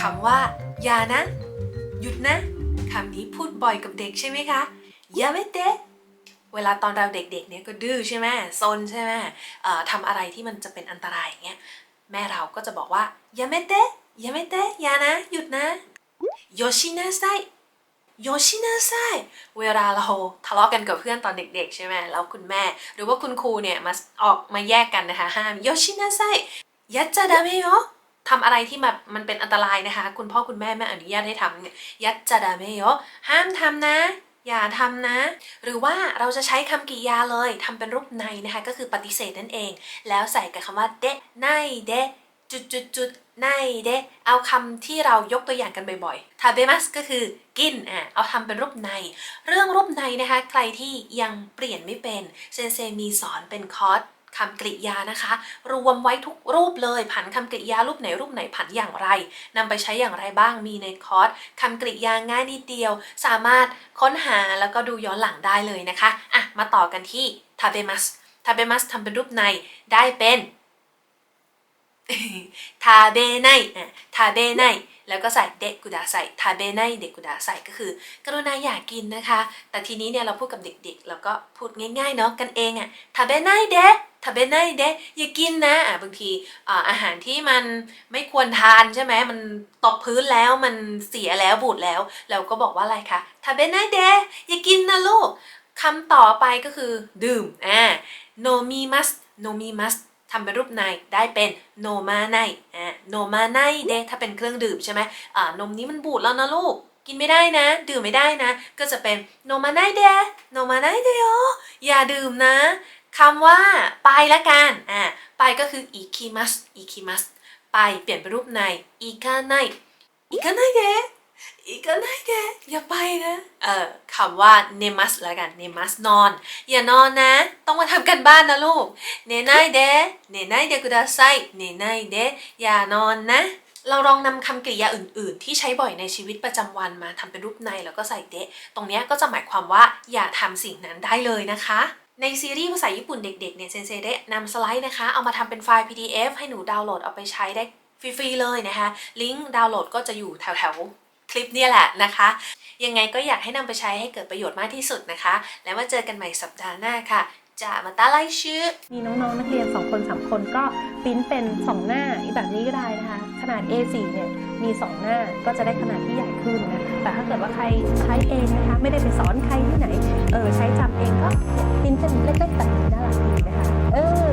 คำว่า อย่านะ หยุดนะคำนี้พูดบ่อยกับเด็กใช่ไหมคะอย่าไม่เตะเวลาตอนเราเด็กๆเนี่ยก็ดื้อใช่ไหมซนใช่ไหมทำอะไรที่มันจะเป็นอันตรายอย่างเงี้ยแม่เราก็จะบอกว่าอย่าไม่เตะอย่าไม่เตะอย่านะ หยุดนะโยชินาไซโยชินาไซเวลาเราทะเลาะกันกับเพื่อนตอนเด็ก ๆ ใช่ไหมแล้วคุณแม่ หรือว่าคุณครูเนี่ยมาออกมาแยกกันนะคะห้ามโยชินาไซยัดจะดาเมโย ทำอะไรที่แบบมันเป็นอันตรายนะคะ คุณพ่อคุณแม่ไม่อนุญาตให้ทำเนี่ยยัดจะดาเมโยห้ามทำนะ อย่าทำนะ หรือว่าเราจะใช้คำกริยาเลยทำเป็นรูปในนะคะ ก็คือปฏิเสธนั่นเอง แล้วใส่กับคำว่าเดะไนเดะจุดจุดจุดไนเดะเอาคำที่เรายกตัวอย่างกันบ่อยๆทาเบมัสก็คือกินอะเอาทำเป็นรูปใน เรื่องรูปในนะคะ ใครที่ยังเปลี่ยนไม่เป็นเซนเซมีสอนเป็นคอร์ส คำกริยานะคะ รวมไว้ทุกรูปเลย ผันคำกริยารูปไหนรูปไหนผันอย่างไรนำไปใช้อย่างไรบ้างมีในคอร์สคำกริยาง่ายนิดเดียว สามารถค้นหาแล้วก็ดูย้อนหลังได้เลยนะคะอะมาต่อกันที่ทาเบมัสทาเบมัสทำเป็นรูปในได้เป็นทาเบไนทาเบไน แล้วก็ใส่เดกุดาใส่ทาเบไนเดกุดาใส่ก็คือ กรุณาอย่ากกินนะคะ แต่ทีนี้เนี่ยเราพูดกับเด็กๆแล้วก็พูดง่ายๆเนาะกันเองอะ่ะทาเบไนเดะทาเบไนเดะอย่ากินนะอะบางทีอาหารที่มันไม่ควรทานใช่ไหมมันตกพื้นแล้วมันเสียแล้วบูดแล้ว เราก็บอกว่าอะไรคะทาเบไนเดะอย่ากินนะลูกคำต่อไปก็คือดื่มอ่า no mi mas no mi mas ทำเป็นรูปในได้เป็น no ma ในอ่า no ma ในเดถ้าเป็นเครื่องดื่มใช่ไหมอ่านมนี้มันบูดแล้วนะลูก กินไม่ได้นะ ดื่มไม่ได้นะ ก็จะเป็น no ma ในเด no ma ในเดโออย่าดื่มนะคำว่าไปละกันอ่าไปก็คือ ikimas ikimas ไปเปลี่ยนเป็นรูปใน ikanai ikanai เด อีกก็ได้แกอย่าไปนะ เออคำว่า nemas แล้วกัน nemas นอน อย่านอนนะ ต้องมาทำกันบ้านนะลูก เนไนเดเนไนเดกุดาไซเนไนเดอย่านอนนะ เราลองนำคำกริยาอื่น ๆ ที่ใช้บ่อยในชีวิตประจำวันมาทำเป็นรูปในแล้วก็ใส่เดะตรงนี้ก็จะหมายความว่าอย่าทำสิ่งนั้นได้เลยนะคะในซีรีส์ภาษาญี่ปุ่นเด็กๆเนี่ยเซนเซได้นำสไลด์นะคะ เอามาทำเป็นไฟล์ PDF ให้หนูดาวน์โหลดเอาไปใช้ได้ฟรีๆเลยนะคะ ลิงก์ดาวน์โหลดก็จะอยู่แถวๆ คลิปนี่ยแหละนะคะ ยังไงก็อยากให้นำไปใช้ให้เกิดประโยชน์มากที่สุดนะคะ แล้วมาเจอกันใหม่สัปดาห์หน้าค่ะจะมาตาไลชื่อ มีน้องๆ นักเรียน 2 คน 3 คนก็ปริ้นเป็น 2 หน้าแบบนี้ก็ได้นะคะ ขนาด A4 เนี่ยมี 2 หน้าก็จะได้ขนาดที่ใหญ่ขึ้นนะแต่ถ้าเกิดว่าใครใช้เองนะคะ ไม่ได้ไปสอนใครที่ไหน เออใช้จำเองก็ปริ้นเป็นเล็กๆแบบนี้น่ารักดีนะคะ เออ